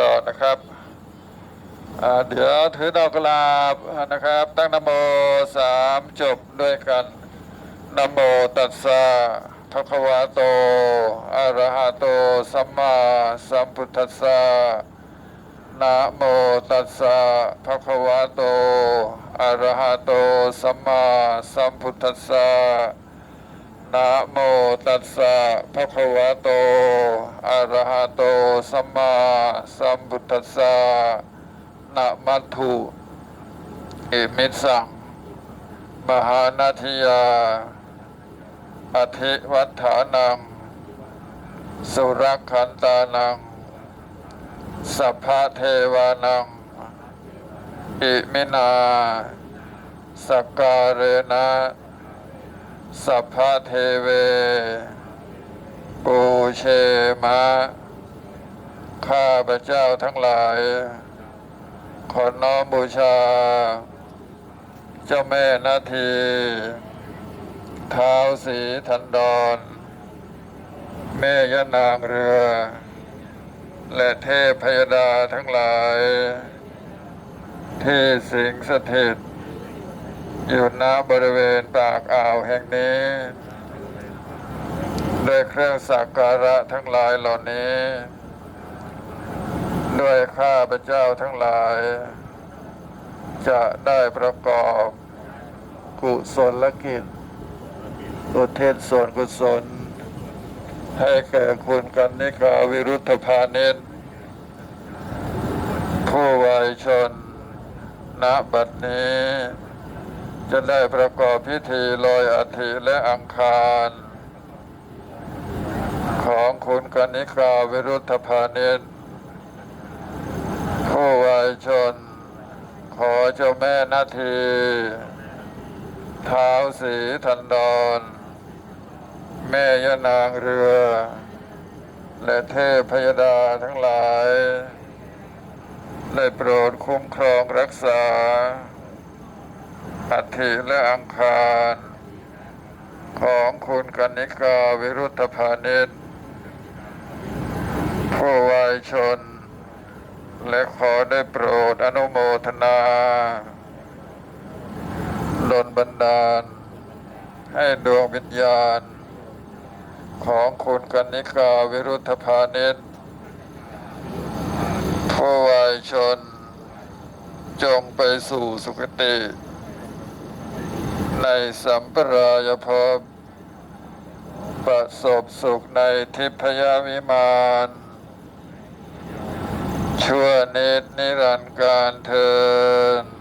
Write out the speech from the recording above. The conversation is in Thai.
ดรนะครับเดี๋ยวถือดอกกลาบนะครับ ตั้งนโมสามจบด้วยกันนโมตัสสะภะคะวะโตอะระหะโตสัมมาสัมพุทธัสสะนะโมตัสสะภะคะวะโตอะระหะโตสัมมาสัมพุทธัสสะ นะโมตัสสะภะคะวะโต อะระหะโต สัมมาสัมพุทธัสสะนะมัตถุอิมิสสังมหานาทิยา อธิวัฏฐานัง สุรคันตานัง สัพพะเทวานัง อิมินา สกการะนะ สัพพะเทเว ปูเชมะ ข้าพระเจ้าทั้งหลาย ขอน้อมบูชา เจ้าแม่นาทีเท้าวสีทันดอนแม่ยะนางเรือ และเทพพยดาทั้งหลาย ที่สิงสถิต อยู่ณบริเวณปากอ่าวแห่งนี้ด้วยเครื่องสักการะทั้งหลายเหล่านี้ ด้วยข้าพระเจ้าทั้งหลาย จะได้ประกอบกุศลกิจอุทิศส่วนกุศล ให้แก่คุณกันนิกาวิรุธพานิชผู้วายชนณบัดนี้ จะได้ประกอบพิธีลอยอัฐิและอังคาร ของคุณกนิกาวิรุธพานิชผู้วายชน ขอเจ้าแม่นาทีเท้าวสีทันดอนแม่ยนางเรือ และเทพพยดาทั้งหลาย ได้โปรดคุ้มครองรักษา อัฐิและอังคาร ของคุณกนิกาวิรุธพานิชผู้วายชน และขอได้โปรดอนุโมทนาดลบันดาล ให้ดวงวิญญาณ ของคุณกนิกาวิรุธพานิชผู้วายชน จงไปสู่สุคติ ในสัมปรายภพประสบสุขในทิพยวิมานชั่วนิดนิรันดร์การเทิน